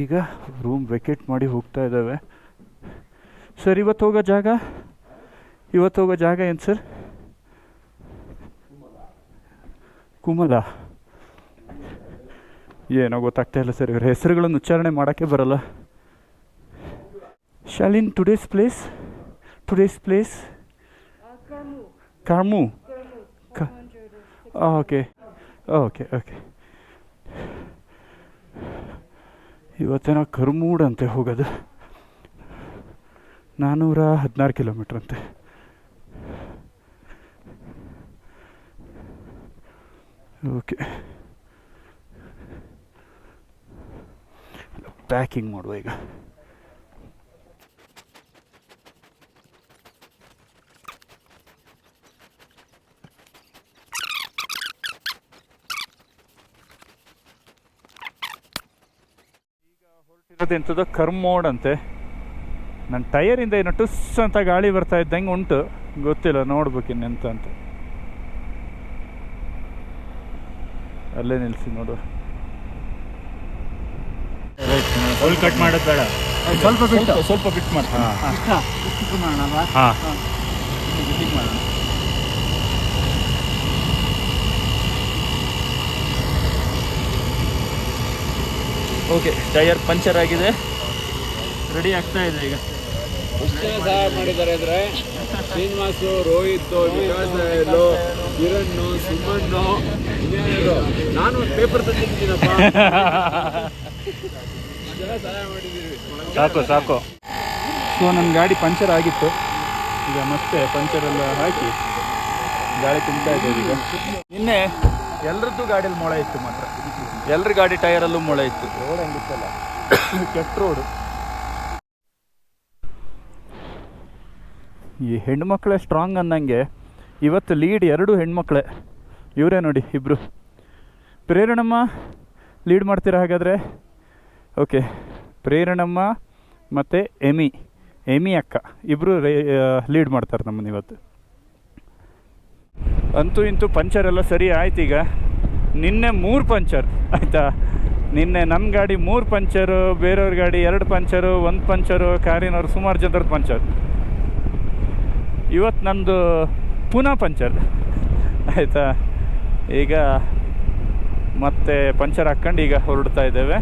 ಈಗ room vacate ಮಾಡಿ ಹೋಗ್ತಾ ಇದ್ದಾವೆ. ಸರ್ ಇವತ್ತು ಹೋಗೋ ಜಾಗ? ಇವತ್ತು ಹೋಗೋ ಜಾಗ ಏನು ಸರ್ ಕುಮಲ. ಏನೋ ಗೊತ್ತಾಗ್ತಾ ಇಲ್ಲ ಸರ್ ಇವರ ಹೆಸರುಗಳನ್ನು ಉಚ್ಚಾರಣೆ ಮಾಡೋಕ್ಕೆ ಬರಲ್ಲ. ಶಾಲಿನ್ ಟುಡೇಸ್ ಪ್ಲೇಸ್ ಟುಡೇಸ್ ಪ್ಲೇಸ್ ಕಾರ್ಮು ಓಕೆ ಓಕೆ ಓಕೆ ಇವತ್ತೇನೋ ಕರ್ಮೂಡ್ ಅಂತೆ ಹೋಗೋದು. ನಾನ್ನೂರ ಹದಿನಾರು ಕಿಲೋಮೀಟ್ರ್ ಅಂತೆ. ಓಕೆ. ಪ್ಯಾಕಿಂಗ್ ಮಾಡುವ ಈಗ. ಹೊರಟಿರೋದು ಎಂಥದ್ದು ಕರ್ಮೋಡ್ ಅಂತೆ. ನನ್ನ ಟಯರಿಂದ ಏನೋ ಟುಸ್ ಅಂತ ಗಾಳಿ ಬರ್ತಾ ಇದ್ದಂಗೆ ಉಂಟು. ಗೊತ್ತಿಲ್ಲ ನೋಡ್ಬೇಕು ಇನ್ನೆಂತ ಅಂತ. ಅಲ್ಲೇ ನಿಲ್ಸಿ ನೋಡು. ಫುಲ್ ಕಟ್ ಮಾಡೋದು ಬೇಡ. ಸ್ವಲ್ಪ ಬಿಟ್ಟು. ಸ್ವಲ್ಪ ಬಿಟ್ಟು ಹಾಂ. ಹಾಂ. ಓಕೆ ಟೈರ್ ಪಂಚರ್ ಆಗಿದೆ. ರೆಡಿ ಆಗ್ತಾ ಇದೆ ಈಗ. ಇಷ್ಟೇ ಸಹಾಯ ಮಾಡಿದ್ದಾರೆ ಅಂದ್ರೆ ಶ್ರೀನಿವಾಸು ರೋಹಿತ್ ವಿಕಾಸ್ ರಾಯಲು ಕಿರಣ್ ಸುಮಣ್ಣು ಇನ್ನೇನಿದ್ರು. ನಾನು ಪೇಪರ್ ತಂದಿದ್ದೀನಪ್ಪ ಸಹಾಯ ಮಾಡಿದ್ದೀವಿ ಸಾಕು ಸಾಕು. ಸೊ ನನ್ನ ಗಾಡಿ ಪಂಚರ್ ಆಗಿತ್ತು. ಈಗ ಮತ್ತೆ ಪಂಚರ್ ಎಲ್ಲ ಹಾಕಿ ಗಾಳಿ ತುಂಬ್ತಾ ಇದೆ ಈಗ. ನಿನ್ನೆ ಎಲ್ರದ್ದು ಗಾಡಿಯಲ್ಲಿ ಮೊಳೆ ಇತ್ತು ಮಾತ್ರ. ಎಲ್ರ ಗಾಡಿ ಟೈರಲ್ಲೂ ಮೊಳೆ ಇತ್ತು. ರೋಡ್ ಹೆಂಗಿತ್ತಲ್ಲ ಕೆಟ್ಟ ರೋಡು ಈ ಹೆಣ್ಮಕ್ಳೇ ಸ್ಟ್ರಾಂಗ್ ಅನ್ನಂಗೆ ಇವತ್ತು ಲೀಡ್ ಎರಡು ಹೆಣ್ಮಕ್ಳೇ. ಇವರೇ ನೋಡಿ ಇಬ್ಬರು ಪ್ರೇರಣಮ್ಮ ಲೀಡ್ ಮಾಡ್ತೀರಾ ಹಾಗಾದರೆ? ಓಕೆ ಪ್ರೇರಣಮ್ಮ ಮತ್ತು ಎಮಿ. ಎಮಿ ಅಕ್ಕ. ಇಬ್ಬರು ಲೀಡ್ ಮಾಡ್ತಾರೆ ನಮ್ಮನ್ನು ಇವತ್ತು. ಅಂತೂ ಇಂತೂ ಪಂಚರ್ ಎಲ್ಲ ಸರಿ ಆಯ್ತು ಈಗ. ನಿನ್ನೆ ಮೂರು ಪಂಚರ್, ಆಯಿತಾ? ನಿನ್ನೆ ನಮ್ಮ ಗಾಡಿ ಮೂರು ಪಂಚರು, ಬೇರೆಯವ್ರ ಗಾಡಿ ಎರಡು ಪಂಚರು, ಒಂದು ಪಂಚರು ಕಾರಿನವ್ರು ಸುಮಾರು ಜನರ ಪಂಚರ್. ಇವತ್ತು ನಂದು ಪುನಃ ಪಂಚರ್, ಆಯಿತಾ? ಈಗ ಮತ್ತೆ ಪಂಚರ್ ಹಾಕ್ಕೊಂಡು ಈಗ ಹೊರಡ್ತಾ ಇದ್ದೇವೆ.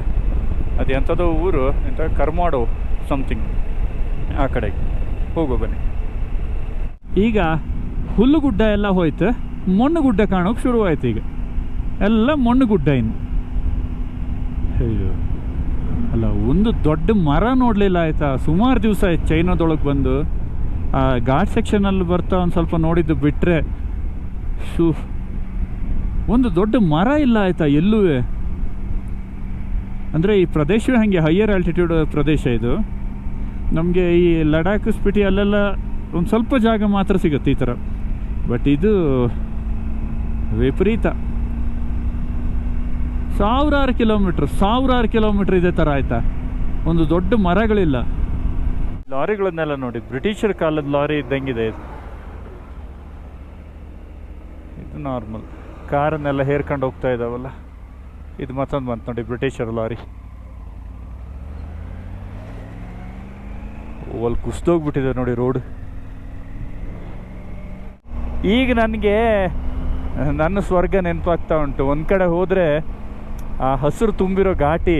ಅದು ಎಂಥದೋ ಊರು, ಎಂಥ ಕರ್ಮಾಡು ಸಮಥಿಂಗ್ ಆ ಕಡೆಗೆ. ಹೋಗು ಬನ್ನಿ. ಈಗ ಹುಲ್ಲುಗುಡ್ಡ ಎಲ್ಲ ಹೋಯ್ತು ಮಣ್ಣು ಗುಡ್ಡ ಕಾಣೋಕೆ ಶುರುವಾಯಿತು ಈಗ. ಎಲ್ಲ ಮಣ್ಣು ಗುಡ್ಡ ಇನ್ನು. ಅಯ್ಯೋ. ಅಲ್ಲ ಒಂದು ದೊಡ್ಡ ಮರ ನೋಡಲಿಲ್ಲ ಆಯಿತಾ? ಸುಮಾರು ದಿವಸ ಆಯ್ತು ಚೈನಾದೊಳಗೆ ಬಂದು. ಆ ಘಾಟ್ ಸೆಕ್ಷನಲ್ಲಿ ಬರ್ತಾ ಒಂದು ಸ್ವಲ್ಪ ನೋಡಿದ್ದು ಬಿಟ್ಟರೆ ಶೂ. ಒಂದು ದೊಡ್ಡ ಮರ ಇಲ್ಲ ಆಯಿತಾ ಎಲ್ಲೂ? ಅಂದರೆ ಈ ಪ್ರದೇಶವೇ ಹಾಗೆ ಹೈಯರ್ ಆಲ್ಟಿಟ್ಯೂಡ್ ಪ್ರದೇಶ ಇದು. ನಮಗೆ ಈ ಲಡಾಖ್ ಸ್ಪಿಟಿ ಅಲ್ಲೆಲ್ಲ ಒಂದು ಸ್ವಲ್ಪ ಜಾಗ ಮಾತ್ರ ಸಿಗುತ್ತೆ ಈ ಥರ ಬಟ್ ಇದು ವಿಪರೀತ. ಸಾವಿರಾರು ಕಿಲೋಮೀಟ್ರ್ ಸಾವಿರಾರು ಕಿಲೋಮೀಟ್ರ್ ಇದೇ ಥರ ಆಯ್ತಾ? ಒಂದು ದೊಡ್ಡ ಮರಗಳಿಲ್ಲ. ಲಾರಿಗಳನ್ನೆಲ್ಲ ನೋಡಿ, ಬ್ರಿಟಿಷರ್ ಕಾಲದ ಲಾರಿ ಇದ್ದಂಗಿದೆ ಇದು. ಇದು ನಾರ್ಮಲ್. ಕಾರನ್ನೆಲ್ಲ ಹೇರ್ಕೊಂಡು ಹೋಗ್ತಾ ಇದ್ದಾವಲ್ಲ ಇದು ಮತ್ತೊಂದು ಬಂತು ನೋಡಿ, ಬ್ರಿಟಿಷರ್ ಲಾರಿ. ಅಲ್ಲಿ ಕುಸ್ದೋಗ್ಬಿಟ್ಟಿದೆ ನೋಡಿ ರೋಡ್. ಈಗ ನನಗೆ, ನನ್ನ ಸ್ವರ್ಗ ನೆನಪಾಗ್ತಾ ಉಂಟು. ಒಂದು ಕಡೆ ಹೋದರೆ ಆ ಹಸಿರು ತುಂಬಿರೋ ಘಾಟಿ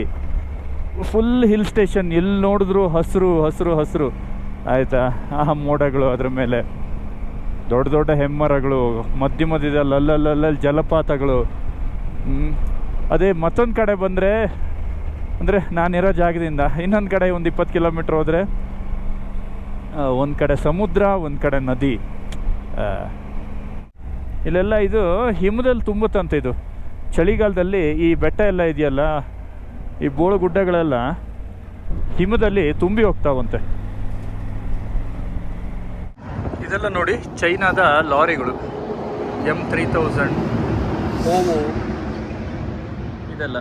ಫುಲ್ ಹಿಲ್ ಸ್ಟೇಷನ್ ಎಲ್ಲಿ ನೋಡಿದ್ರು ಹಸಿರು ಹಸಿರು ಹಸಿರು. ಆಯಿತಾ? ಆ ಮೋಡಗಳು ಅದರ ಮೇಲೆ. ದೊಡ್ಡ ದೊಡ್ಡ ಹೆಮ್ಮರಗಳು, ಮಧ್ಯ ಮಧ್ಯದಲ್ಲಿ ಅಲ್ಲಲ್ಲಲ್ಲಿ ಜಲಪಾತಗಳು. ಅದೇ ಮತ್ತೊಂದು ಕಡೆ ಬಂದರೆ, ಅಂದರೆ ನಾನಿರೋ ಜಾಗದಿಂದ ಇನ್ನೊಂದು ಕಡೆ ಒಂದು ಇಪ್ಪತ್ತು ಕಿಲೋಮೀಟ್ರ್ ಹೋದರೆ ಒಂದು ಕಡೆ ಸಮುದ್ರ, ಒಂದು ಕಡೆ ನದಿ. ಇಲ್ಲೆಲ್ಲ ಇದು ಹಿಮದಲ್ಲಿ ತುಂಬುತ್ತಂತೆ ಇದು. ಚಳಿಗಾಲದಲ್ಲಿ ಈ ಬೆಟ್ಟ ಎಲ್ಲ ಇದೆಯಲ್ಲ, ಈ ಬೋಳು ಗುಡ್ಡಗಳೆಲ್ಲ ಹಿಮದಲ್ಲಿ ತುಂಬಿ ಹೋಗ್ತಾವಂತೆ. ಇದೆಲ್ಲ ನೋಡಿ ಚೈನಾದ ಲಾರಿಗಳು. ಎಂ ತ್ರೀ ತೌಸಂಡ್, ಓವೋ, ಇದೆಲ್ಲ.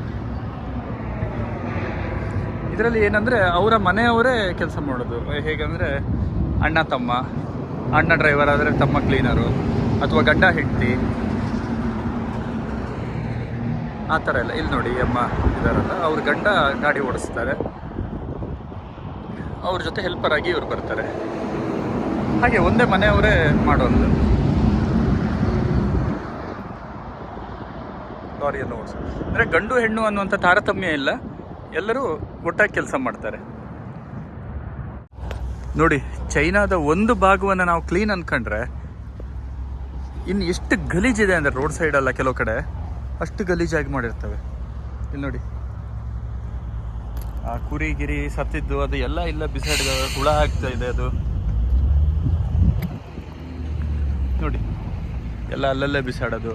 ಇದರಲ್ಲಿ ಏನಂದರೆ ಅವರ ಮನೆಯವರೇ ಕೆಲಸ ಮಾಡೋದು. ಹೇಗಂದರೆ ಅಣ್ಣ ತಮ್ಮ, ಅಣ್ಣ ಡ್ರೈವರ್ ಆದರೆ ತಮ್ಮ ಕ್ಲೀನರು ಅಥವಾ ಗಂಡ ಹೆಂಡತಿ. ಆ ಥರ ಎಲ್ಲ. ಇಲ್ಲಿ ನೋಡಿ ಅಮ್ಮ ಇದಾರಲ್ಲ. ಅವ್ರ ಗಂಡ ಗಾಡಿ ಓಡಿಸ್ತಾರೆ. ಅವ್ರ ಜೊತೆ ಹೆಲ್ಪರ್ ಆಗಿ ಇವ್ರು ಬರ್ತಾರೆ. ಹಾಗೆ ಒಂದೇ ಮನೆಯವರೇ ಮಾಡೋದು. ಲಾರಿಯನ್ನು ಓಡಿಸೋದು. ಅಂದರೆ ಗಂಡು ಹೆಣ್ಣು ಅನ್ನುವಂಥ ತಾರತಮ್ಯ ಇಲ್ಲ. ಎಲ್ಲರೂ ಒಟ್ಟಾಗಿ ಕೆಲಸ ಮಾಡ್ತಾರೆ. ನೋಡಿ, ಚೈನಾದ ಒಂದು ಭಾಗವನ್ನು ನಾವು ಕ್ಲೀನ್ ಅನ್ಕೊಂಡ್ರೆ ಇನ್ನು ಎಷ್ಟು ಗಲೀಜಿದೆ ಅಂದರೆ ರೋಡ್ ಸೈಡೆಲ್ಲ ಕೆಲವು ಕಡೆ? ಅಷ್ಟು ಗಲೀಜಾಗಿ ಮಾಡಿರ್ತವೆ. ಇಲ್ಲಿ ನೋಡಿ. ಆ ಕುರಿ ಗಿರಿ ಸತ್ತಿದ್ದು ಅದು ಎಲ್ಲ ಇಲ್ಲ, ಬಿಸಾಡಿದ ಹುಳ ಆಗ್ತಾ ಇದೆ ಅದು. ನೋಡಿ, ಎಲ್ಲ ಅಲ್ಲಲ್ಲೇ ಬಿಸಾಡೋದು.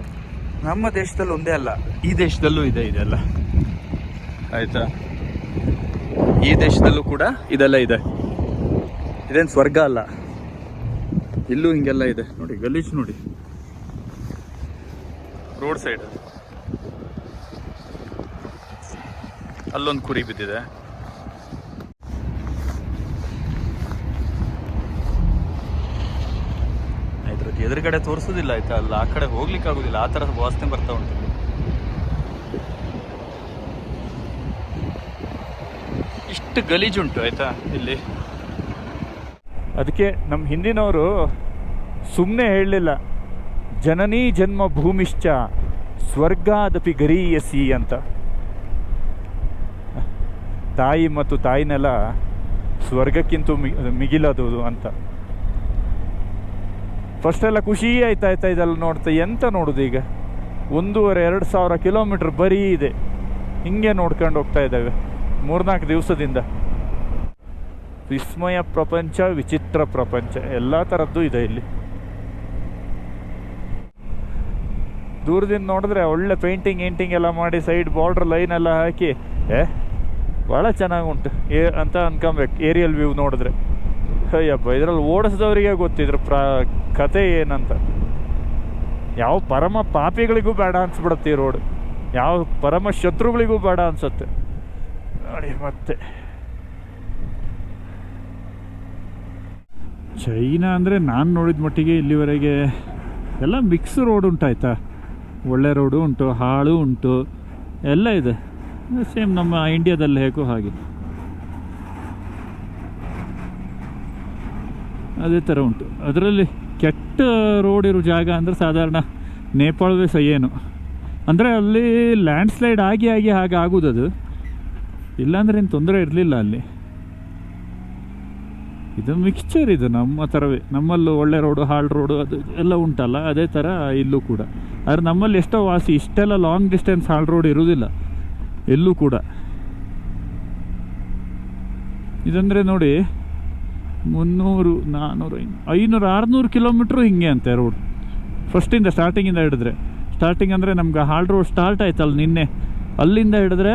ನಮ್ಮ ದೇಶದಲ್ಲಿ ಒಂದೇ ಅಲ್ಲ, ಈ ದೇಶದಲ್ಲೂ ಇದೆ ಇದೆಲ್ಲ ಆಯ್ತಾ? ಈ ದೇಶದಲ್ಲೂ ಕೂಡ ಇದೆಲ್ಲ ಇದೆ. ಇದೇನು ಸ್ವರ್ಗ ಅಲ್ಲ? ಇಲ್ಲೂ ಹಿಂಗೆಲ್ಲ ಇದೆ. ನೋಡಿ, ಗಲೀಜು ನೋಡಿ. Road side. ಅಲ್ಲೊಂದು ಕುರಿ ಬಿದ್ದಿದೆ. ಇದ್ರದ್ದು ಎದುರುಗಡೆ ತೋರಿಸೋದಿಲ್ಲ, ಆಯ್ತಾ? ಅಲ್ಲ, ಆ ಕಡೆ ಹೋಗ್ಲಿಕ್ಕೆ ಆಗೋದಿಲ್ಲ. ಆ ಥರ ವಾಸನೆ ಬರ್ತಾ ಉಂಟು. ಇಷ್ಟು ಗಲೀಜುಂಟು ಆಯ್ತಾ, ಇಲ್ಲಿ? ಅದಕ್ಕೆ ನಮ್ಮ ಹಿಂದಿನವರು ಸುಮ್ಮನೆ ಹೇಳಲಿಲ್ಲ. ಜನನೀ ಜನ್ಮ ಭೂಮಿಶ್ಚ ಸ್ವರ್ಗಾದಪಿ ಗರೀಯಸಿ ಅಂತ. ತಾಯಿ ಮತ್ತು ತಾಯಿನೆಲ್ಲ ಸ್ವರ್ಗಕ್ಕಿಂತ ಮಿಗಿಲದು ಅಂತ. ಫಸ್ಟ್ ಎಲ್ಲ ಖುಷಿ ಆಯ್ತಾ ಆಯ್ತಾ ಇದೆಲ್ಲ ನೋಡ್ತಾ ಎಂತ ನೋಡುದು ಈಗ? ಒಂದೂವರೆ, ಎರಡು ಸಾವಿರ ಕಿಲೋಮೀಟ್ರ್ ಬರೀ ಇದೆ. ಹಿಂಗೆ ನೋಡ್ಕೊಂಡು ಹೋಗ್ತಾ ಇದ್ದಾವೆ ಮೂರ್ನಾಲ್ಕು ದಿವಸದಿಂದ. ವಿಸ್ಮಯ ಪ್ರಪಂಚ, ವಿಚಿತ್ರ ಪ್ರಪಂಚ, ಎಲ್ಲ ಥರದ್ದು ಇದೆ ಇಲ್ಲಿ. ದೂರದಿಂದ ನೋಡಿದ್ರೆ ಒಳ್ಳೆ ಪೇಂಟಿಂಗ್ ಏಂಟಿಂಗ್ ಎಲ್ಲ ಮಾಡಿ ಸೈಡ್ ಬಾರ್ಡ್ರ್ ಲೈನ್ ಎಲ್ಲ ಹಾಕಿ, ಏ ಭಾಳ ಚೆನ್ನಾಗಿ ಉಂಟು. ಏ, ಅಂತ ಅನ್ಕೊಬೇಕು ಏರಿಯಲ್ ವ್ಯೂ ನೋಡಿದ್ರೆ. ಅಯ್ಯಪ್ಪ, ಇದರಲ್ಲಿ ಓಡಿಸಿದವರಿಗೆ ಗೊತ್ತಿದ್ರು, ಪ್ರ, ಕತೆ ಏನಂತ. ಯಾವ ಪರಮ ಪಾಪಿಗಳಿಗೂ ಬೇಡ ಅನ್ಸ್ಬಿಡತ್ತೆ ಈ ರೋಡ್ ಯಾವ ಪರಮ ಶತ್ರುಗಳಿಗೂ ಬೇಡ ಅನ್ಸುತ್ತೆ. ನೋಡಿ ಮತ್ತೆ. ಚೈನಾ ಅಂದರೆ ನಾನು ನೋಡಿದ ಮಟ್ಟಿಗೆ ಇಲ್ಲಿವರೆಗೆ ಎಲ್ಲ ಮಿಕ್ಸ್ ರೋಡ್ ಉಂಟಾಯ್ತಾ? ಒಳ್ಳೆ ರೋಡು ಉಂಟು, ಹಾಳು ಉಂಟು, ಎಲ್ಲ ಇದೆ. ಸೇಮ್ ನಮ್ಮ ಇಂಡಿಯಾದಲ್ಲಿ ಹೇಗೋ ಹಾಗೆ. ಅದೇ ಥರ ಉಂಟು. ಅದರಲ್ಲಿ ಕೆಟ್ಟ ರೋಡ್ ಇರೋ ಜಾಗ ಅಂದರೆ ಸಾಧಾರಣ ನೇಪಾಳವೇ ಸಹ ಏನು ಅಂದರೆ ಅಲ್ಲಿ ಲ್ಯಾಂಡ್ ಸ್ಲೈಡ್ ಆಗಿ ಆಗಿ ಹಾಗೆ ಆಗೋದದು. ಇಲ್ಲಾಂದ್ರೆ ಏನು ತೊಂದರೆ ಇರಲಿಲ್ಲ ಅಲ್ಲಿ. ಇದು ಮಿಕ್ಸ್ಚರ್ ಇದು. ನಮ್ಮ ಥರವೇ ನಮ್ಮಲ್ಲೂ ಒಳ್ಳೆ ರೋಡು ಹಾಳು ರೋಡು ಅದು ಎಲ್ಲ ಉಂಟಲ್ಲ, ಅದೇ ಥರ ಇಲ್ಲೂ ಕೂಡ. ಆದರೆ ನಮ್ಮಲ್ಲಿ ಎಷ್ಟೋ ವಾಸಿ, ಇಷ್ಟೆಲ್ಲ ಲಾಂಗ್ ಡಿಸ್ಟೆನ್ಸ್ ಹಾಳು ರೋಡ್ ಇರುವುದಿಲ್ಲ ಎಲ್ಲೂ ಕೂಡ. ಇದಂದರೆ ನೋಡಿ, ಮುನ್ನೂರು ನಾನ್ನೂರು ಐನೂರು, ಆರುನೂರು ಕಿಲೋಮೀಟ್ರು ಹಿಂಗೆ ಅಂತೆ ರೋಡ್ ಫಸ್ಟಿಂದ ಸ್ಟಾರ್ಟಿಂಗಿಂದ ಹಿಡಿದ್ರೆ. ಸ್ಟಾರ್ಟಿಂಗ್ ಅಂದರೆ ನಮ್ಗೆ ಹಾಲ್ ರೋಡ್ ಸ್ಟಾರ್ಟ್ ಆಯ್ತಲ್ಲ ನಿನ್ನೆ. ಅಲ್ಲಿಂದ ಹಿಡಿದ್ರೆ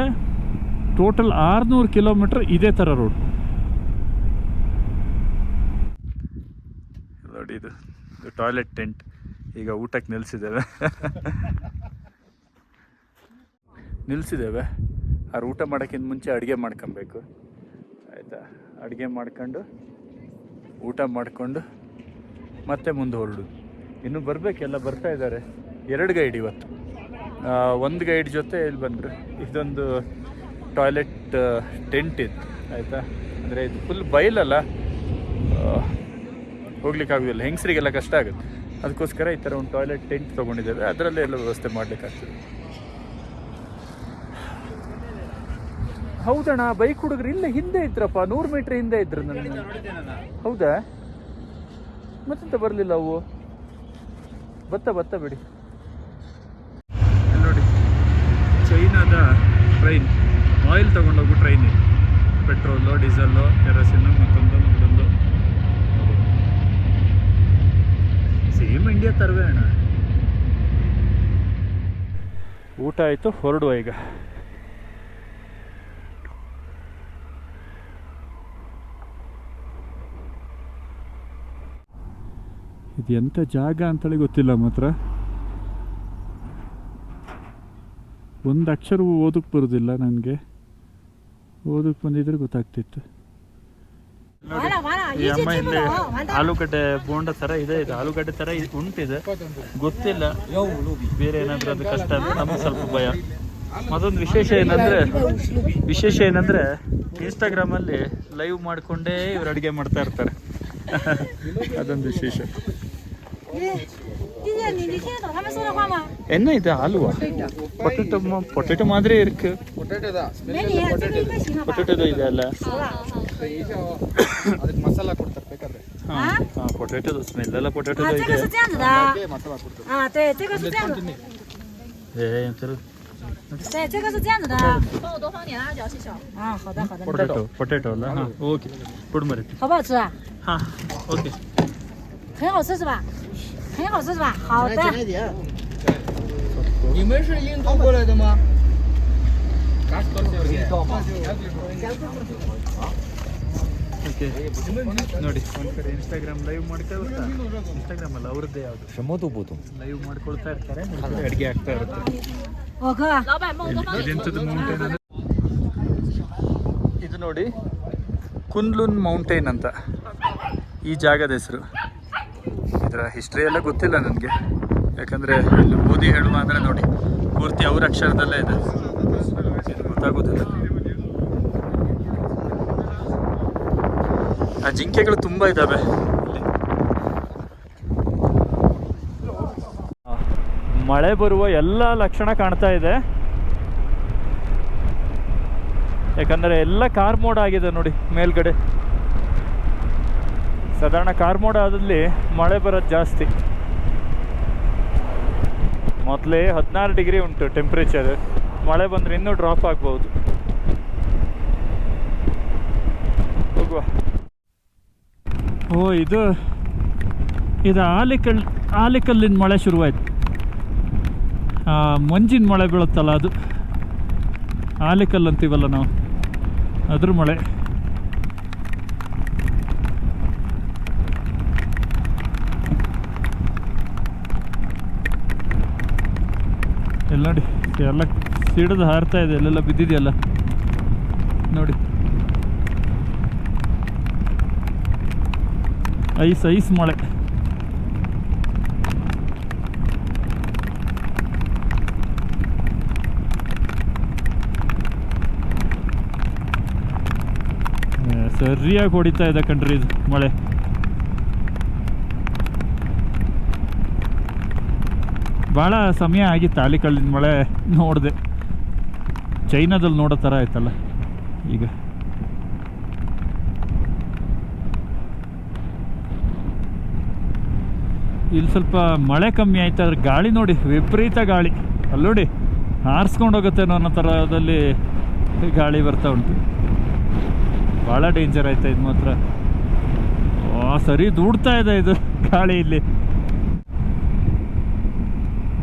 ಟೋಟಲ್ ಆರುನೂರು ಕಿಲೋಮೀಟ್ರ್ ಇದೇ ಥರ ರೋಡ್ ನೋಡಿ ಇದು. Toilet tent. ಈಗ ಊಟಕ್ಕೆ ನಿಲ್ಲಿಸಿದ್ದೇವೆ ನಿಲ್ಲಿಸಿದ್ದೇವೆ ಅವ್ರು ಊಟ ಮಾಡೋಕ್ಕಿಂತ ಮುಂಚೆ ಅಡುಗೆ ಮಾಡ್ಕೊಬೇಕು. ಆಯಿತಾ? ಅಡುಗೆ ಮಾಡ್ಕೊಂಡು, ಊಟ ಮಾಡಿಕೊಂಡು ಮತ್ತೆ ಮುಂದೆ ಹೊರಡು. ಇನ್ನು ಬರಬೇಕೆಲ್ಲ ಬರ್ತಾ ಇದ್ದಾರೆ. ಎರಡು ಗೈಡ್ ಇವತ್ತು. ಒಂದು ಗೈಡ್ ಜೊತೆ ಇಲ್ಲಿ ಬಂದರು. ಇದೊಂದು ಟಾಯ್ಲೆಟ್ ಟೆಂಟ್ ಇತ್ತು. ಆಯಿತಾ? ಅಂದರೆ ಇದು ಫುಲ್ ಬಯಲಲ್ಲ. ಹೋಗ್ಲಿಕ್ಕಾಗೋದಿಲ್ಲ ಹೆಂಗಸರಿಗೆಲ್ಲ ಕಷ್ಟ ಆಗುತ್ತೆ. ಅದಕ್ಕೋಸ್ಕರ ಈ ಥರ ಒಂದು ಟಾಯ್ಲೆಟ್ ಟೆಂಟ್ ತೊಗೊಂಡಿದ್ದೇವೆ. ಅದರಲ್ಲೇ ಎಲ್ಲ ವ್ಯವಸ್ಥೆ ಮಾಡಲಿಕ್ಕಾಗ್ತದೆ. ಹೌದಣ್ಣ, ಬೈಕ್ ಹುಡುಗರು ಇಲ್ಲ ಹಿಂದೆ ಇದ್ರಪ್ಪ, ನೂರು ಮೀಟ್ರ್ ಹಿಂದೆ ಇದ್ರು ನನ್ನ ಹೌದಾ? ಮತ್ತೆಂತ ಬರಲಿಲ್ಲ ಅವು? ಬತ್ತ ಬತ್ತ ಬಿಡಿ. ನೋಡಿ, ಚೈನಾದ ಟ್ರೈನ್ ಆಯಿಲ್ ತಗೊಂಡೋಗು ಟ್ರೈನಿಗೆ ಪೆಟ್ರೋಲು ಡೀಸೆಲ್ಲು ಕೆರೋಸಿನ್ ಮತ್ತೊಂದು ಮತ್ತೊಂದು ಸೇಮ್ ಇಂಡಿಯಾ ತರವೇ ಅಣ್ಣ. ಊಟ ಆಯಿತು ಹೊರಡುವ ಈಗ. ಇದು ಎಂಥ ಜಾಗ ಅಂತೇಳಿ ಗೊತ್ತಿಲ್ಲ ಮಾತ್ರ. ಒಂದು ಅಕ್ಷರವೂ ಓದಕ್ಕೆ ಬರೋದಿಲ್ಲ ನನಗೆ. ಓದಕ್ಕೆ ಬಂದಿದ್ರೆ ಗೊತ್ತಾಗ್ತಿತ್ತು. ಈ ಅಮ್ಮ ಇಲ್ಲಿ ಆಲೂಗಡ್ಡೆ ಬೋಂಡ ತರ ಇದೆ ಇದು. ಆಲೂಗಡ್ಡೆ ತರ ಉಂಟಿದೆ. ಗೊತ್ತಿಲ್ಲ. ಬೇರೆ ಏನಾದ್ರೂ ಅದು ಕಷ್ಟ ಅಂದ್ರೆ ನಮಗೆ ಸ್ವಲ್ಪ ಭಯ. ಮತ್ತೊಂದು ವಿಶೇಷ ಏನಂದ್ರೆ ವಿಶೇಷ ಏನಂದ್ರೆ ಇನ್ಸ್ಟಾಗ್ರಾಮ್ ಅಲ್ಲಿ ಲೈವ್ ಮಾಡ್ಕೊಂಡೇ ಇವ್ರು ಅಡುಗೆ ಮಾಡ್ತಾ ಇರ್ತಾರೆ. ಅದೊಂದು ವಿಶೇಷ. ಎನ್ನ ಇದೆ ಆಲು பொட்டேட்டோ ಪೊಟೇಟೊ ಮಾದರಿ இருக்கு பொட்டேட்டோ ಇದೆ. ಅಲ್ಲ? 应该行了吧？ ಪೊಟೇಟೋ ಇದೆ ಅಲ್ಲ 熟了 ಅದಕ್ಕೆ ಮಸಾಲ ಕೊಡ್ತಾರೆ ಬೇಕಾದ್ರೆ ಹಾಂ ಪೊಟೇಟೋದು ಸ್ಮೆಲ್ ಎಲ್ಲ 啊， ಪೊಟೇಟೋದು 这 ಇದೆ 个是这样子的 ಮಸಾಲ ಕೊಡ್ತಾರೆ 啊，对，这个是这样子， ಏ ಒಂಚೂರು 对，这个是这样子的。帮我多放点辣椒，谢谢。 啊，好的好的， ಪೊಟೇಟೋ ಪೊಟೇಟೋ ಅಲ್ಲ ಹಾಂ ಓಕೆ ಕೊಡು ಮರಿ 好不好吃？ ಹಾಂ ಓಕೆ 很好吃是吧？很好吃是吧？好的。你们是印度过来的吗 ಅದಕ್ಕೆ ನೋಡಿ ಒಂದ್ ಕಡೆ ಇನ್ಸ್ಟಾಗ್ರಾಮ್ ಲೈವ್ ಮಾಡ್ಕೊಳ್ತಾ ಇನ್ಸ್ಟಾಗ್ರಾಮ್ ಅಲ್ಲ ಅವ್ರದ್ದೇ ಯಾವುದು? ಶಮೋತು ಲೈವ್ ಮಾಡ್ಕೊಳ್ತಾ ಇರ್ತಾರೆ ಅಡುಗೆ ಆಗ್ತಾ ಇರುತ್ತೆ. ಇದು ನೋಡಿ ಕುನ್ಲುನ್ ಮೌಂಟೇನ್ ಅಂತ ಈ ಜಾಗದ ಹೆಸರು. ಇದರ ಹಿಸ್ಟ್ರಿ ಎಲ್ಲ ಗೊತ್ತಿಲ್ಲ ನನಗೆ. ಯಾಕಂದರೆ ಇಲ್ಲಿ ಮೋದಿ ಹೇಳುವ ಅಂದರೆ ನೋಡಿ. ಪೂರ್ತಿ ಅವ್ರ ಅಕ್ಷರದಲ್ಲೇ ಇದೆ. ಗೊತ್ತಾಗೋದಿಲ್ಲ. ಜಿಂಕೆಗಳು ತುಂಬ ಇದ್ದಾವೆ ಮಳೆ ಬರುವ ಎಲ್ಲ ಲಕ್ಷಣ ಕಾಣ್ತಾ ಇದೆ. ಯಾಕಂದರೆ ಎಲ್ಲ ಕಾರ್ ಮೋಡ ಆಗಿದೆ ನೋಡಿ ಮೇಲ್ಗಡೆ. ಸಾಧಾರಣ ಕಾರ್ ಮೋಡ ಆದಲ್ಲಿ ಮಳೆ ಬರೋದು ಜಾಸ್ತಿ. ಮೊದಲೇ ಹದಿನಾರು ಡಿಗ್ರಿ ಉಂಟು ಟೆಂಪ್ರೇಚರ್ ಮಳೆ ಬಂದರೆ ಇನ್ನೂ ಡ್ರಾಪ್ ಆಗ್ಬೋದು ಹೋಗುವ ಓ, ಇದು ಇದು ಆಲಿಕಲ್, ಆಲಿಕಲ್ಲಿನ ಮಳೆ ಶುರುವಾಯ್ತು. ಮಂಜಿನ ಮಳೆ ಬೀಳುತ್ತಲ್ಲ ಅದು. ಆಲಿಕಲ್ ಅಂತೀವಲ್ಲ ನಾವು. ಅದ್ರ ಮಳೆ. ಎಲ್ಲ ನೋಡಿ, ಎಲ್ಲ ಸಿಡಿದು ಹಾರ್ತಾ ಇದೆ, ಎಲ್ಲೆಲ್ಲ ಬಿದ್ದಿದೆಯಲ್ಲ. ನೋಡಿ. ಐಸ್ ಐಸ್ ಮಳೆ ಸರಿಯಾಗಿ ಹೊಡಿತಾ ಇದೆ ಕಣ್ರಿ ಇದು, ಮಳೆ. ಭಾಳ ಸಮಯ ಆಗಿತ್ತು ಆಲಿಕಲ್ಲಿನ ಮಳೆ ನೋಡಿದೆ. ಚೈನಾದಲ್ಲಿ ನೋಡೋ ಥರ ಆಯ್ತಲ್ಲ ಈಗ. ಇಲ್ಲಿ ಸ್ವಲ್ಪ ಮಳೆ ಕಮ್ಮಿ ಆಯ್ತು ಅದ್ರ ಗಾಳಿ ನೋಡಿ, ವಿಪರೀತ ಗಾಳಿ. ಅಲ್ಲಿ ನೋಡಿ ಹಾರಿಸ್ಕೊಂಡು ಹೋಗುತ್ತೇನೋ ಅನ್ನೋ ಥರದಲ್ಲಿ ಗಾಳಿ ಬರ್ತಾ ಉಂಟು. ಭಾಳ ಡೇಂಜರ್ ಆಯ್ತಾ ಇದು ಮಾತ್ರ. ಸರಿ ದೂಡ್ತಾ ಇದೆ ಇದು ಗಾಳಿ ಇಲ್ಲಿ.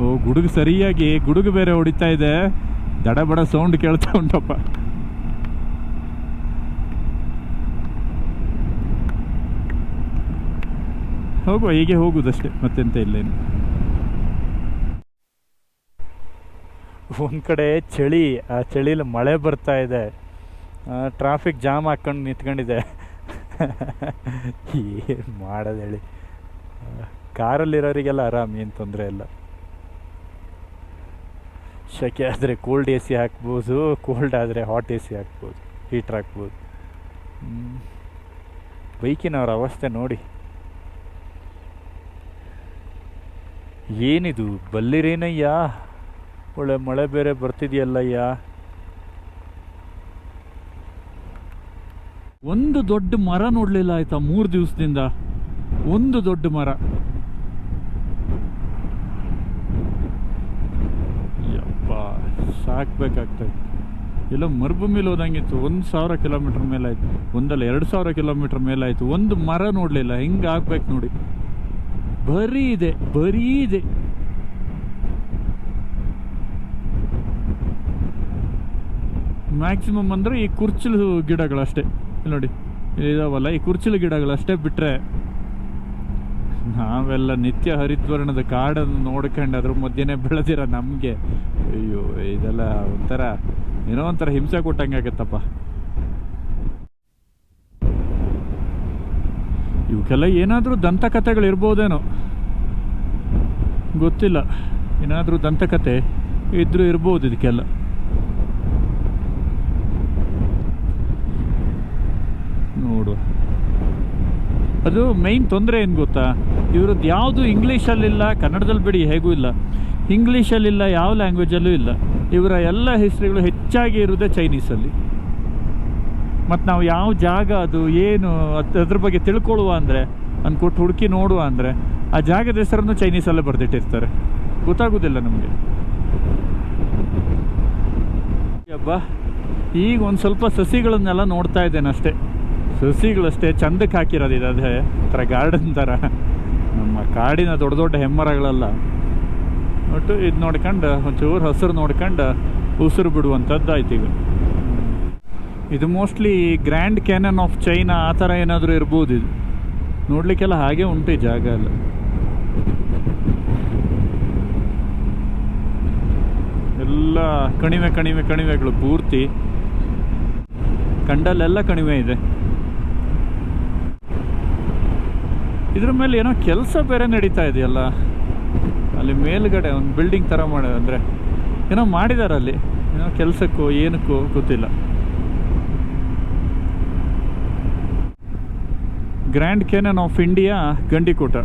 ಓ, ಗುಡುಗು ಸರಿಯಾಗಿ, ಗುಡುಗು ಬೇರೆ ಹೊಡಿತಾ ಇದೆ. ದಡ ಬಡ ಸೌಂಡ್ ಕೇಳ್ತಾ ಉಂಟಪ್ಪ. ಹೋಗುವ, ಹೀಗೆ ಹೋಗುವುದಷ್ಟೇ. ಮತ್ತೆಂತ ಇಲ್ಲ ಏನು ಒಂದು ಕಡೆ ಚಳಿ, ಆ ಚಳಿಲಿ ಮಳೆ ಬರ್ತಾ ಇದೆ. ಟ್ರಾಫಿಕ್ ಜಾಮ್ ಹಾಕ್ಕೊಂಡು ನಿಂತ್ಕೊಂಡಿದೆ. ಏನು ಮಾಡೋದು ಹೇಳಿ. ಕಾರಲ್ಲಿರೋರಿಗೆಲ್ಲ ಆರಾಮ್, ಏನು ತೊಂದರೆ ಇಲ್ಲ. ಶೆಕೆ ಆದರೆ ಕೋಲ್ಡ್ ಎ ಸಿ ಹಾಕ್ಬೋದು ಕೋಲ್ಡ್ ಆದರೆ ಹಾಟ್ ಎ ಸಿ ಹಾಕ್ಬೋದು ಹೀಟ್ರ್ ಹಾಕ್ಬೋದು. ಬೈಕಿನವ್ರ ಅವಸ್ಥೆ ನೋಡಿ. ಏನಿದು? ಬಲ್ಲಿರೇನಯ್ಯ? ಒಳ್ಳೆ ಮಳೆ ಬೇರೆ ಬರ್ತಿದೆಯಲ್ಲಯ್ಯ? ಒಂದು ದೊಡ್ಡ ಮರ ನೋಡಲಿಲ್ಲ ಆಯ್ತಾ ಮೂರು ದಿವಸದಿಂದ? ಒಂದು ದೊಡ್ಡ ಮರ. ಯಪ್ಪ ಸಾಕ್ಬೇಕಾಗ್ತದೆ ಎಲ್ಲ ಮರುಭೂಮಿಲಿ ಹೋದಂಗಿತ್ತು. ಒಂದು ಸಾವಿರ ಕಿಲೋಮೀಟ್ರ್ ಮೇಲೆ ಆಯ್ತು ಒಂದಲ್ಲ ಎರಡು ಸಾವಿರ ಕಿಲೋಮೀಟ್ರ್ ಮೇಲೆ ಆಯ್ತು ಒಂದು ಮರ ನೋಡಲಿಲ್ಲ. ಹೆಂಗೆ ಆಗ್ಬೇಕು ನೋಡಿ. ಬರೀ ಇದೆ ಬರೀ ಇದೆ. ಮ್ಯಾಕ್ಸಿಮಮ್ ಅಂದರೆ ಈ ಕುರ್ಚಿಲು ಗಿಡಗಳಷ್ಟೇ. ನೋಡಿ, ಇದಾವಲ್ಲ, ಈ ಕುರ್ಚಿಲು ಗಿಡಗಳಷ್ಟೇ ಬಿಟ್ಟರೆ ನಾವೆಲ್ಲ ನಿತ್ಯ ಹರಿದ್ವರ್ಣದ ಕಾಡನ್ನು ನೋಡ್ಕೊಂಡು ಅದ್ರ ಮಧ್ಯೆನೇ ಬೆಳೆದಿರ ನಮಗೆ. ಅಯ್ಯೋ, ಇದೆಲ್ಲ ಒಂಥರ ಏನೋ ಒಂಥರ ಹಿಂಸೆ ಕೊಟ್ಟಂಗೆ ಆಗತ್ತಪ್ಪ. ಕೆಲ ಏನಾದರೂ ದಂತಕಥೆಗಳಿರ್ಬೋದೇನೋ? ಗೊತ್ತಿಲ್ಲ. ಏನಾದರೂ ದಂತಕಥೆ ಇದ್ದರೂ ಇರ್ಬೋದು ಇದಕ್ಕೆಲ್ಲ. ನೋಡು. ಅದು ಮೈನ್ ತೊಂದರೆ ಏನು ಗೊತ್ತಾ? ಇವ್ರದ್ದು ಯಾವುದು ಇಂಗ್ಲೀಷಲ್ಲಿಲ್ಲ, ಕನ್ನಡದಲ್ಲಿ ಬಿಡಿ, ಹೇಗೂ ಇಲ್ಲ. ಇಂಗ್ಲೀಷಲ್ಲಿಲ್ಲ, ಯಾವ ಲ್ಯಾಂಗ್ವೇಜಲ್ಲೂ ಇಲ್ಲ. ಇವರ ಎಲ್ಲ ಹಿಸ್ಟ್ರಿಗಳು ಹೆಚ್ಚಾಗಿ ಇರೋದೇ ಚೈನೀಸಲ್ಲಿ ಮತ್ತು ನಾವು ಯಾವ ಜಾಗ ಅದು ಏನು ಅದ್- ಅದ್ರ ಬಗ್ಗೆ ತಿಳ್ಕೊಳ್ಳುವ ಅಂದರೆ ಅಂದ್ಕೊಟ್ಟು ಹುಡುಕಿ ನೋಡುವ ಅಂದರೆ, ಆ ಜಾಗದ ಹೆಸರನ್ನು ಚೈನೀಸಲ್ಲೇ ಬರೆದಿಟ್ಟಿರ್ತಾರೆ. ಗೊತ್ತಾಗೋದಿಲ್ಲ ನಮಗೆ. ಅಬ್ಬ ಈಗ ಒಂದು ಸ್ವಲ್ಪ ಸಸಿಗಳನ್ನೆಲ್ಲ ನೋಡ್ತಾ ಇದ್ದೇನೆ ಅಷ್ಟೇ. ಸಸಿಗಳಷ್ಟೇ ಚಂದಕ್ಕೆ ಹಾಕಿರೋದು ಇದು, ಅದೇ ಥರ ಗಾರ್ಡನ್ ಥರ ನಮ್ಮ ಕಾಡಿನ ದೊಡ್ಡ ದೊಡ್ಡ ಹೆಮ್ಮರಗಳೆಲ್ಲ. ಒಟ್ಟು ಇದು ನೋಡ್ಕೊಂಡು, ಒಂಚೂರು ಹಸಿರು ನೋಡ್ಕೊಂಡು, ಉಸಿರು ಬಿಡುವಂಥದ್ದು ಆಯ್ತು ಈಗ. ಇದು mostly grand canyon of China ಆ ಥರ ಏನಾದರೂ ಇರ್ಬೋದು ಇದು. ನೋಡಲಿಕ್ಕೆಲ್ಲ ಹಾಗೆ ಉಂಟು ಈ ಜಾಗ ಎಲ್ಲ. ಎಲ್ಲ ಕಣಿವೆ ಕಣಿವೆ, ಕಣಿವೆಗಳು ಪೂರ್ತಿ. ಕಂಡಲ್ಲೆಲ್ಲ ಕಣಿವೆ ಇದೆ. ಇದ್ರ ಮೇಲೆ ಏನೋ ಕೆಲಸ ಬೇರೆ ನಡೀತಾ ಇದೆಯಲ್ಲ. ಅಲ್ಲಿ ಮೇಲ್ಗಡೆ ಒಂದು ಬಿಲ್ಡಿಂಗ್ ಥರ ಮಾಡ, ಅಂದರೆ ಏನೋ ಮಾಡಿದ್ದಾರೆ ಅಲ್ಲಿ. ಏನೋ ಕೆಲಸಕ್ಕೋ, ಏನಕ್ಕೋ ಗೊತ್ತಿಲ್ಲ. Grand canyon of India Gandikota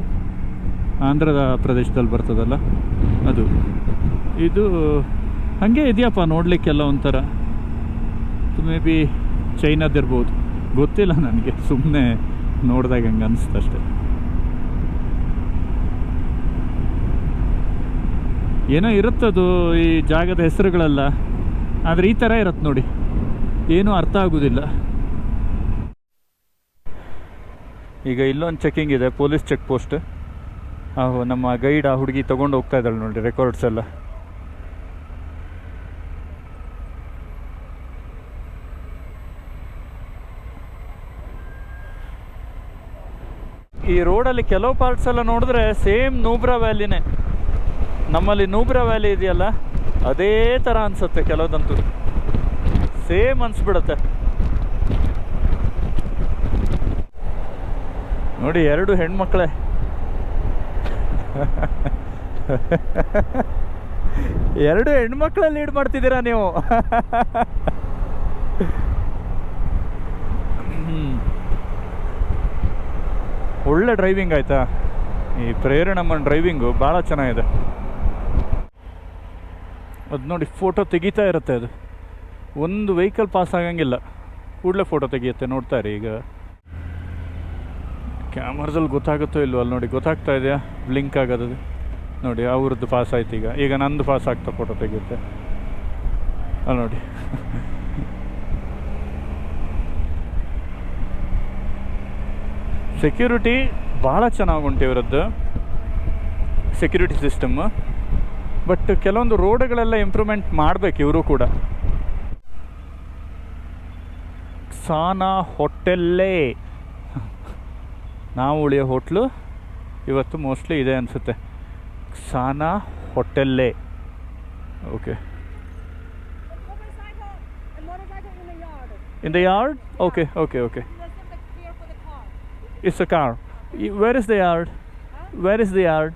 ಆಂಧ್ರದ ಪ್ರದೇಶದಲ್ಲಿ ಬರ್ತದಲ್ಲ? ಅದು. ಇದು ಹಾಗೆ ಇದೆಯಪ್ಪ ನೋಡಲಿಕ್ಕೆಲ್ಲ ಒಂಥರ. ಮೇ ಬಿ ಚೈನಾದಿರ್ಬೋದು ಗೊತ್ತಿಲ್ಲ ನನಗೆ ಸುಮ್ಮನೆ ನೋಡಿದಾಗ ಹಂಗೆ ಅನಿಸ್ತು ಅಷ್ಟೆ. ಏನೋ ಇರುತ್ತದು ಈ ಜಾಗದ ಹೆಸರುಗಳೆಲ್ಲ. ಆದರೆ ಈ ಥರ ಇರತ್ತೆ ನೋಡಿ. ಏನೂ ಅರ್ಥ ಆಗೋದಿಲ್ಲ. ಈಗ ಇಲ್ಲೊಂದು ಚೆಕಿಂಗ್ ಇದೆ ಪೊಲೀಸ್ ಚೆಕ್ ಪೋಸ್ಟ್ ನಮ್ಮ ಗೈಡ್ ಆ ಹುಡುಗಿ ತೊಗೊಂಡು ಹೋಗ್ತಾ ಇದ್ದಾಳೆ ನೋಡಿ ರೆಕಾರ್ಡ್ಸ್ ಎಲ್ಲ. ಈ ರೋಡಲ್ಲಿ ಕೆಲವು ಪಾರ್ಟ್ಸ್ ಎಲ್ಲ ನೋಡಿದ್ರೆ ಸೇಮ್ ನೂಬ್ರಾ ವ್ಯಾಲಿನೇ ನಮ್ಮಲ್ಲಿ ನೂಬ್ರಾ ವ್ಯಾಲಿ ಇದೆಯಲ್ಲ, ಅದೇ ಥರ ಅನಿಸುತ್ತೆ ಕೆಲವುದಂತೂ. ಸೇಮ್ ಅನಿಸ್ಬಿಡುತ್ತೆ. ನೋಡಿ, ಎರಡು ಹೆಣ್ಮಕ್ಳೆ. ಎರಡು ಹೆಣ್ಮಕ್ಳ ಲೀಡ್ ಮಾಡ್ತಿದ್ದೀರಾ ನೀವು. ಒಳ್ಳೆ ಡ್ರೈವಿಂಗ್ ಆಯ್ತಾ? ಈ ಪ್ರೇರಣಮ್ಮನ ಡ್ರೈವಿಂಗು ಭಾಳ ಚೆನ್ನಾಗಿದೆ. ಅದು ನೋಡಿ, ಫೋಟೋ ತೆಗಿತಾ ಇರುತ್ತೆ ಅದು. ಒಂದು ವೆಹಿಕಲ್ ಪಾಸ್ ಆಗಂಗಿಲ್ಲ. ಕೂಡಲೇ ಫೋಟೋ ತೆಗಿಯುತ್ತೆ, ನೋಡ್ತಾ ಇರಿ ಈಗ. ಕ್ಯಾಮ್ರಾದಲ್ಲಿ ಗೊತ್ತಾಗುತ್ತೋ ಇಲ್ವೋ ಅಲ್ಲಿ ನೋಡಿ, ಗೊತ್ತಾಗ್ತಾ ಇದೆಯಾ? ಬ್ಲಿಂಕ್ ಆಗೋದು. ನೋಡಿ, ಅವ್ರದ್ದು ಪಾಸ್ ಆಯ್ತು ಈಗ. ಈಗ ನಂದು ಪಾಸ್ ಆಗ್ತಾ ಫೋಟೋ ತೆಗೆಯುತ್ತೆ. ಅಲ್ಲಿ ನೋಡಿ. ಸೆಕ್ಯೂರಿಟಿ ಭಾಳ ಚೆನ್ನಾಗುಂಟು ಇವರದ್ದು. ಸೆಕ್ಯೂರಿಟಿ ಸಿಸ್ಟಮ್ ಬಟ್ ಕೆಲವೊಂದು ರೋಡ್ಗಳೆಲ್ಲ ಇಂಪ್ರೂವ್ಮೆಂಟ್ ಮಾಡಬೇಕು ಇವರು ಕೂಡ. ಸಾನಾ ಹೋಟೆಲ್ಲೇ. ನಾವು ಉಳಿಯೋ ಹೋಟ್ಲು ಇವತ್ತು ಮೋಸ್ಟ್ಲಿ ಇದೆ ಅನಿಸುತ್ತೆ. ಸಾನಾ ಹೋಟೆಲ್ಲೇ. Okay in the yard okay okay okay it's a car where is the yard where is the yard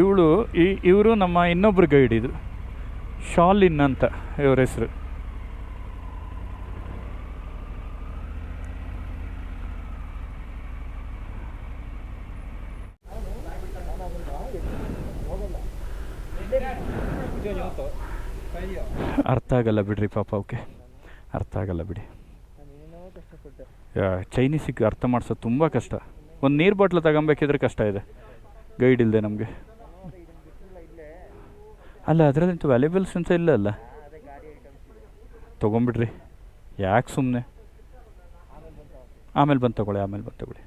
ಇವಳು ಈ, ಇವರು ನಮ್ಮ ಇನ್ನೊಬ್ಬರು ಗೈಡ್ ಇದು. ಶಾಲಿನ್ ಅಂತ ಇವ್ರ ಹೆಸರು. ಅರ್ಥ ಆಗಲ್ಲ ಬಿಡ್ರಿ ಪಾಪ ಓಕೆ ಅರ್ಥ ಆಗಲ್ಲ ಬಿಡಿ. ಚೈನೀಸಿಗೆ ಅರ್ಥ ಮಾಡಿಸೋದು ತುಂಬ ಕಷ್ಟ. ಒಂದು ನೀರು ಬಾಟ್ಲು ತಗೊಬೇಕಿದ್ರೆ ಕಷ್ಟ ಇದೆ. ಗೈಡ್ ಇಲ್ಲದೆ ನಮಗೆ. ಅಲ್ಲ ಅದರಲ್ಲಂತೂ ವ್ಯಾಲ್ಯೂಬಲ್ಸ್ ಅಂತ ಇಲ್ಲ ಅಲ್ಲ ತೊಗೊಂಬಿಡ್ರಿ. ಯಾಕೆ ಸುಮ್ಮನೆ ಆಮೇಲೆ ಬಂದು ತಗೊಳ್ಳಿ, ಆಮೇಲೆ ಬಂದು ತಗೊಳ್ಳಿ.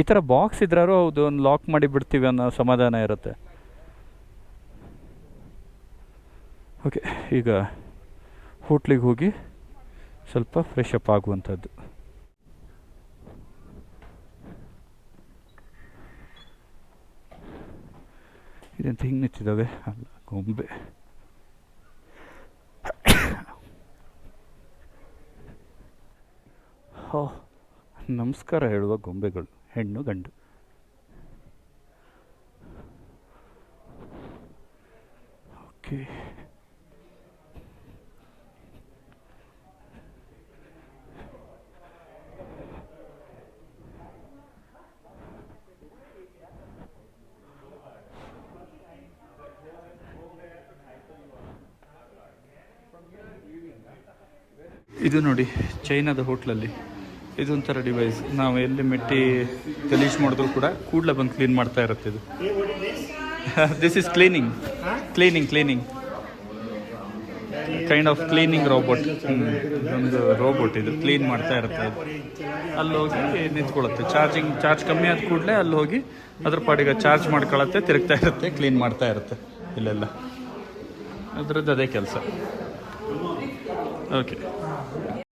ಈ ಥರ ಬಾಕ್ಸ್ ಇದ್ರಾರು ಹೌದು, ಒಂದು ಲಾಕ್ ಮಾಡಿ ಬಿಡ್ತೀವಿ ಅನ್ನೋ ಸಮಾಧಾನ ಇರುತ್ತೆ. ಓಕೆ ಈಗ ಹೋಟ್ಲಿಗೆ ಹೋಗಿ ಸ್ವಲ್ಪ ಫ್ರೆಶ್ ಅಪ್ ಆಗುವಂಥದ್ದು. ಇದೆಂತ ಹಿಂಗೆ ನಿಂತಿದ್ದಾವೆ ಅಲ್ಲ ಗೊಂಬೆ ಹೋ ನಮಸ್ಕಾರ ಹೇಳುವ ಗೊಂಬೆಗಳು ಹೆಣ್ಣು ಗಂಡು ಇದು ನೋಡಿ, ಚೈನಾದ ಹೋಟ್ಲಲ್ಲಿ. ಇದೊಂಥರ ಡಿವೈಸ್ ನಾವು ಎಲ್ಲಿ ಮೆಟ್ಟಿ ಗಲೀಜ್ ಮಾಡಿದ್ರು ಕೂಡ ಕೂಡಲೇ ಬಂದು ಕ್ಲೀನ್ ಮಾಡ್ತಾ ಇರುತ್ತೆ ಇದು. This is cleaning cleaning cleaning kind of cleaning robot ಒಂದು ರೋಬೋಟ್ ಇದು. ಕ್ಲೀನ್ ಮಾಡ್ತಾ ಇರುತ್ತೆ ಅಲ್ಲಿ ಹೋಗಿ ನಿಂತ್ಕೊಳ್ಳುತ್ತೆ. ಚಾರ್ಜಿಂಗ್ ಚಾರ್ಜ್ ಕಮ್ಮಿ ಆದ ಕೂಡಲೇ ಅಲ್ಲಿ ಹೋಗಿ ಅದ್ರ ಪಾಡಿಗೆ ಚಾರ್ಜ್ ಮಾಡ್ಕೊಳತ್ತೆ, ತಿರುಗ್ತಾ ಇರುತ್ತೆ ಕ್ಲೀನ್ ಮಾಡ್ತಾ ಇರುತ್ತೆ ಇಲ್ಲೆಲ್ಲ. ಅದ್ರದ್ದು ಅದೇ ಕೆಲಸ. ಓಕೆ